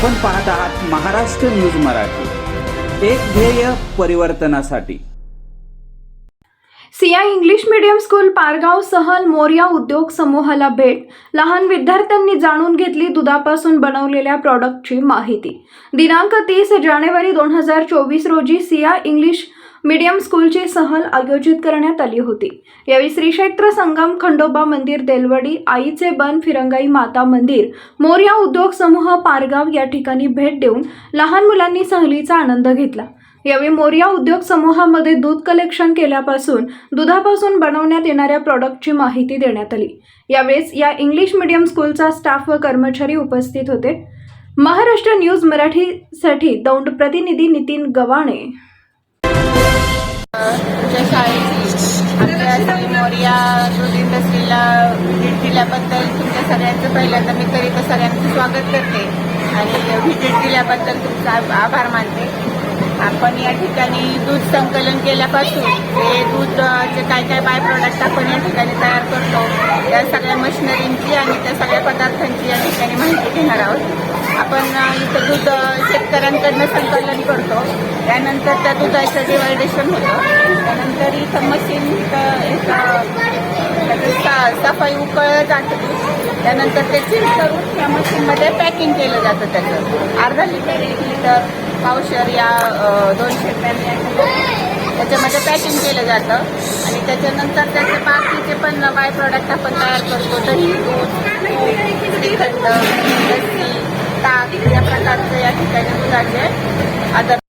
आपण पाहत आहात महाराष्ट्र न्यूज मराठी. एक ध्येय परिवर्तनासाठी. Siya English medium school Pargaon सहल मोर्या उद्योग समूहाला भेट. लहान विद्यार्थ्यांनी जाणून घेतली दुधापासून बनवलेल्या प्रॉडक्टची माहिती. दिनांक तीस जानेवारी दोन हजार चोवीस रोजी सिया इंग्लिश मीडियम स्कूलची सहल आयोजित करण्यात आली होती. यावेळी श्री क्षेत्र संगम खंडोबा मंदिर देलवडी आईचे बन फिरंगाई माता मंदिर मोर्या उद्योग समूह पारगाव या ठिकाणी भेट देऊन लहान मुलांनी सहलीचा आनंद घेतला. यावेळी मोर्या उद्योग समूहामध्ये दूध कलेक्शन केल्यापासून दुधापासून बनवण्यात येणाऱ्या प्रॉडक्टची माहिती देण्यात आली. यावेळेस या इंग्लिश मीडियम स्कूलचा स्टाफ व कर्मचारी उपस्थित होते. महाराष्ट्र न्यूज मराठीसाठी दौंड प्रतिनिधी नितीन गवाणे तुमच्या शाळेची आपल्या श्री मोरिया दूध इंडस्ट्रीला व्हिजिट दिल्याबद्दल तुमच्या सगळ्यांचं पहिल्यांदा मी तरी तर सगळ्यांचं स्वागत करते. आणि व्हिजिट दिल्याबद्दल तुमचा आभार मानते. आपण या ठिकाणी दूध संकलन केल्यापासून ते दूधचे काय काय बाय प्रोडक्ट आपण या ठिकाणी तयार करतो त्या सगळ्या मशिनरींची आणि त्या सगळ्या पदार्थांची या ठिकाणी माहिती घेणार आहोत. आपण इथं दूध शेतकऱ्यांकडनं संकलन करतो. त्यानंतर त्या दुधाचं डिवायडेशन होतं. त्यानंतर इथं मशीन म्हणजे एक सफाई उकळलं जातं त्यानंतर ते चिल करून त्या मशीनमध्ये पॅकिंग केलं जातं त्याचं. अर्धा लिटर एक लिटर पावशर या दोनशे रुपयांनी त्याच्यामध्ये पॅकिंग केलं जातं. आणि त्याच्यानंतर त्याचे बाकीचे पण बाय प्रॉडक्ट आपण तयार करतो. दही दूध श्रीखंड लस्सी ताक या प्रकारचे या ठिकाणी दुधाचे आदर